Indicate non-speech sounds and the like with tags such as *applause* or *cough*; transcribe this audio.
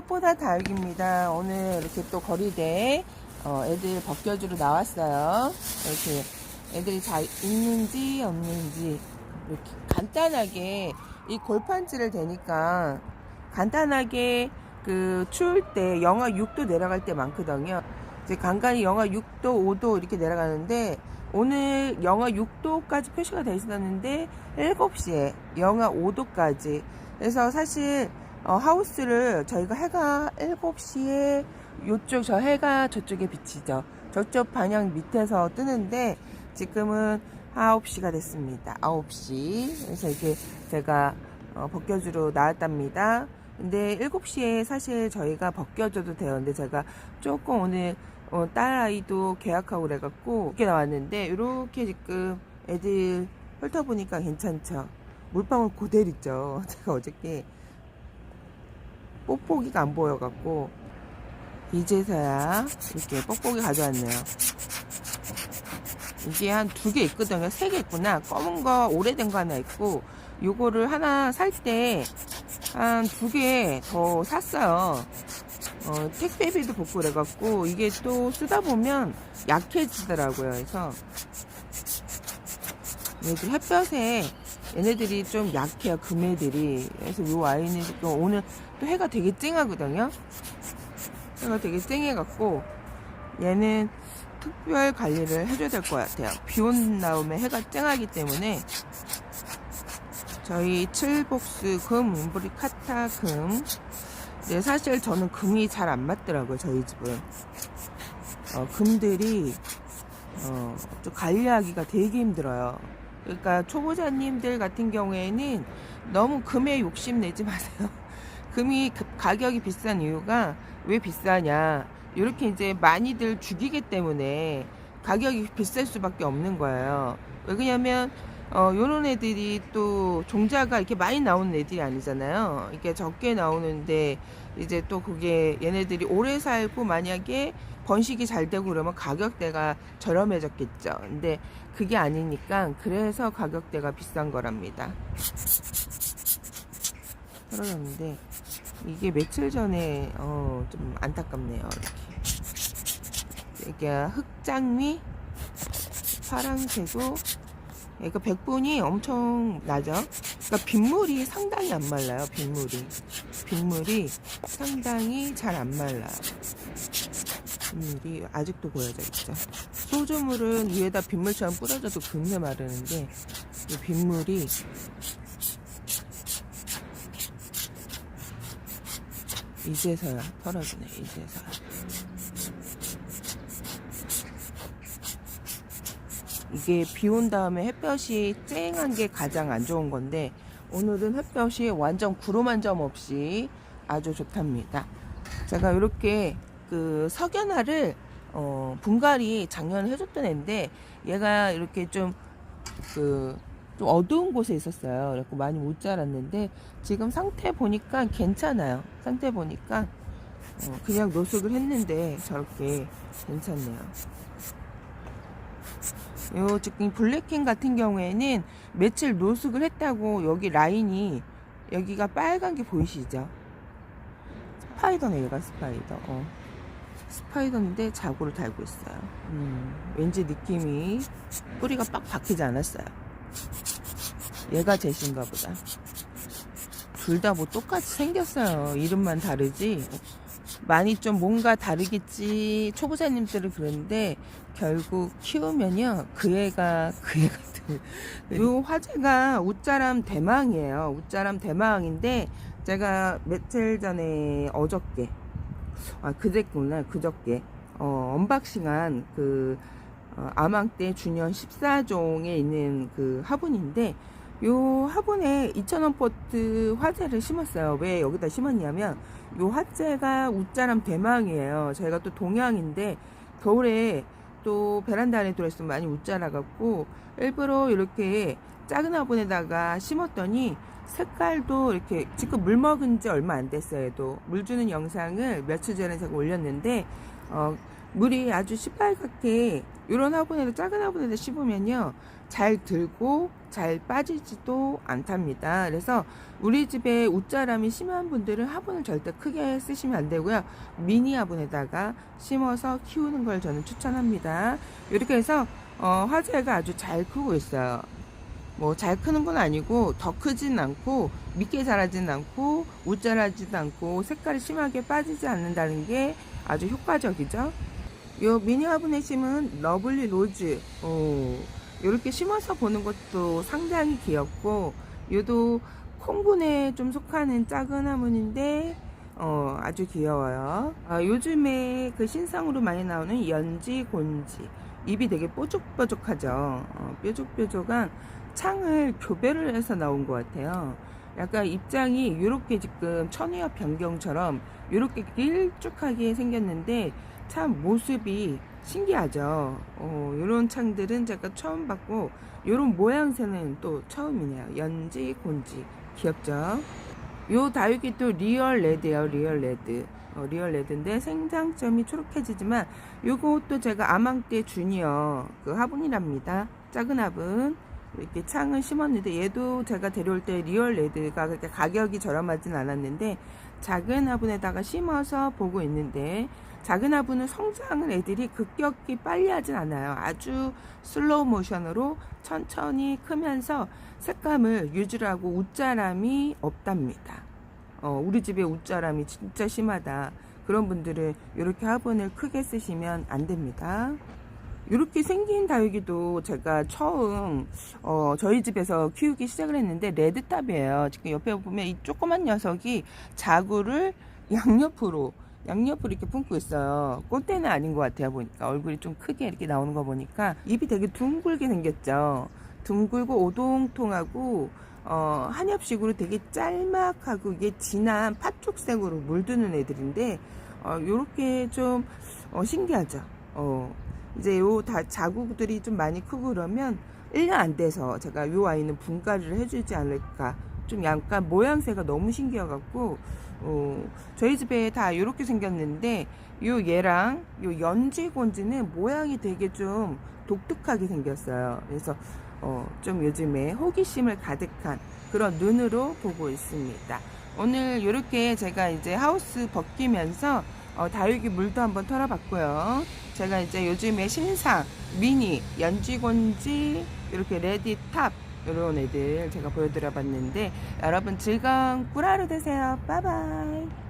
꽃보다 다육입니다. 오늘 이렇게 또 거리대 어, 애들 벗겨주러 나왔어요. 이렇게 애들이 잘 있는지 없는지 이렇게 간단하게 이 골판지를 대니까 간단하게 그 추울 때 영하 6도 내려갈 때 많거든요. 이제 간간히 영하 6도, 5도 이렇게 내려가는데 오늘 영하 6도까지 표시가 돼 있었는데 7시에 영하 5도까지 그래서 사실 어, 하우스를 저희가 해가 7시에 요쪽 저 해가 저쪽에 비치죠. 저쪽 방향 밑에서 뜨는데 지금은 9시가 됐습니다. 9시. 그래서 이렇게 제가 어, 벗겨주러 나왔답니다. 근데 7시에 사실 저희가 벗겨줘도. 근데 제가 조금 오늘 어, 딸아이도 계약하고 그래갖고 이렇게 나왔는데 이렇게 지금 애들 훑어보니까 괜찮죠. 물방울 고델 있죠. *laughs* 제가 어저께 뽁뽁이가 안 보여갖고 이제서야 이렇게 뽁뽁이 가져왔네요. 이게 한 두 개 있거든요. 세 개 있구나. 검은 거 오래된 거 하나 있고 요거를 하나 살 때 한 두 개 더 샀어요. 어, 택배비도 붙고 그래갖고 이게 또 쓰다 보면 약해지더라고요. 그래서 얘들 햇볕에 얘네들이 좀 약해요. 금애들이. 그래서 요 아이는 또 오늘 또 해가 되게 쨍하거든요. 해가 되게 쨍해갖고 얘는 특별 관리를 해줘야 될 것 같아요. 비 온 다음에 해가 쨍하기 때문에 저희 칠복스 금, 문브리 카타 금. 네, 사실 저는 금이 잘 안 맞더라고요. 저희 집은. 어, 금들이 어, 좀 관리하기가 되게 힘들어요. 그러니까 초보자님들 같은 경우에는 너무 금에 욕심 내지 마세요. *laughs* 금이 그- 가격이 비싼 이유가 왜 비싸냐. 이렇게 이제 많이들 죽이기 때문에 가격이 비쌀 수밖에 없는 거예요. 왜 그러냐면 어, 요런 애들이 또 종자가 이렇게 많이 나오는 애들이 아니잖아요. 이게 적게 나오는데 이제 또 그게 얘네들이 오래 살고 만약에 번식이 잘 되고 그러면 가격대가 저렴해졌겠죠. 근데 그게 아니니까 그래서 가격대가 비싼 거랍니다. 떨어졌는데 이게 며칠 전에 어, 좀 안타깝네요. 이렇게 이게 흑장미 파랑새도 그러니까 백분이 엄청 나죠. 그러니까 빗물이 상당히 안 말라요. 빗물이 빗물이 상당히 잘 안 말라요. 빗물이 아직도 보여져 있죠. 소주물은 위에다 빗물처럼 뿌려줘도 금세 마르는데 이 빗물이 이제서야 털어주네. 이제서야. 이게 비 온 다음에 햇볕이 쨍한 게 가장 안 좋은 건데 오늘은 햇볕이 완전 구름 한 점 없이 아주 좋답니다. 제가 이렇게 그 석연화를 어, 분갈이 작년에 해줬던 애인데 얘가 이렇게 좀그 좀 어두운 곳에 있었어요. 그래서 많이 못 자랐는데 지금 상태 보니까 괜찮아요. 상태 보니까 어, 그냥 노숙을 했는데 저렇게 괜찮네요. 요 지금 블랙킹 같은 경우에는 며칠 노숙을 했다고 여기 라인이 여기가 빨간 게 보이시죠? 스파이더네 얘가 스파이더. 어. 스파이더인데 자고를 달고 있어요. 음, 왠지 느낌이 뿌리가 빡 박히지 않았어요. 얘가 제신가 보다. 둘 다 뭐 똑같이 생겼어요. 이름만 다르지. 많이 좀 뭔가 다르겠지. 초보자님들은 그런데 결국 키우면요. 그 애가 그 애가 들. 요 화제가 웃자람 대망이에요. 웃자람 대망인데 제가 며칠 전에 어저께 아 그제구나 그저께 어 언박싱한 그 어, 아망떼 주년 14종에 있는 그 화분인데 요 화분에 2,000원 포트 화재를 심었어요. 왜 여기다 심었냐면 요 화재가 웃자람 대망이에요. 저희가 또 동양인데 겨울에 또 베란다 안에 들어있으면 많이 웃자라갖고 일부러 이렇게 작은 화분에다가 심었더니 색깔도 이렇게 지금 물 먹은 지 얼마 안 됐어요. 또 물 주는 영상을 며칠 전에 제가 올렸는데 어 물이 아주 시뻘겋게 이런 화분에다 작은 화분에다 씹으면요 잘 들고 잘 빠지지도 않답니다. 그래서 우리 집에 웃자람이 심한 분들은 화분을 절대 크게 쓰시면 안 되고요. 미니 화분에다가 심어서 키우는 걸 저는 추천합니다. 이렇게 해서 어, 화재가 아주 잘 크고 있어요. 뭐 잘 크는 건 아니고 더 크진 않고密게 자라진 않고 웃자라지도 않고 색깔이 심하게 빠지지 않는다는 게 아주 효과적이죠. 요 미니 화분에 심은 러블리 로즈 어, 이렇게 심어서 보는 것도 상당히 귀엽고 요도 콩분에 좀 속하는 작은 화분인데 어, 아주 귀여워요. 아, 요즘에 그 신상으로 많이 나오는 연지 곤지 입이 되게 뾰족뾰족하죠. 어, 뾰족뾰족한 창을 교배를 해서 나온 것 같아요. 약간 입장이 이렇게 지금 천의엽 변경처럼 이렇게 길쭉하게 생겼는데 참 모습이 신기하죠. 어, 이런 창들은 제가 처음 봤고 이런 모양새는 또 처음이네요. 연지 곤지 귀엽죠. 요 다육이 또 리얼 레드예요. 리얼 레드. 어, 리얼 레드인데 생장점이 초록해지지만 요것도 제가 아망떼 주니어 그 화분이랍니다. 작은 화분. 이렇게 창을 심었는데 얘도 제가 데려올 때 리얼 레드가 그렇게 가격이 저렴하진 않았는데 작은 화분에다가 심어서 보고 있는데 작은 화분은 성장을 애들이 급격히 빨리 하진 않아요. 아주 슬로우 모션으로 천천히 크면서 색감을 유지를 하고 웃자람이 없답니다. 어, 우리 집에 웃자람이 진짜 심하다. 그런 분들은 이렇게 화분을 크게 쓰시면 안 됩니다. 이렇게 생긴 다육이도 제가 처음 어, 저희 집에서 키우기 시작을 했는데 레드탑이에요. 지금 옆에 보면 이 조그만 녀석이 자구를 양옆으로 양옆으로 이렇게 품고 있어요. 꽃대는 아닌 것 같아요. 보니까 얼굴이 좀 크게 이렇게 나오는 거 보니까 입이 되게 둥글게 생겼죠. 둥글고 오동통하고 어, 한엽식으로 되게 짤막하고 이게 진한 팥죽색으로 물드는 애들인데 어, 요렇게 좀 어, 신기하죠. 어, 이제 요 다 자국들이 좀 많이 크고 그러면 1년 안 돼서 제가 요 아이는 분갈이를 해주지 않을까. 좀 약간 모양새가 너무 신기해갖고, 어, 저희 집에 다 이렇게 생겼는데, 요 얘랑 요 연지곤지는 모양이 되게 좀 독특하게 생겼어요. 그래서, 어, 좀 요즘에 호기심을 가득한 그런 눈으로 보고 있습니다. 오늘 이렇게 제가 이제 하우스 벗기면서 어, 다육이 물도 한번 털어봤고요. 제가 이제 요즘에 신상 미니 연지곤지 이렇게 레디탑 이런 애들 제가 보여드려 봤는데 여러분 즐거운 꿀하루 되세요. 빠바이.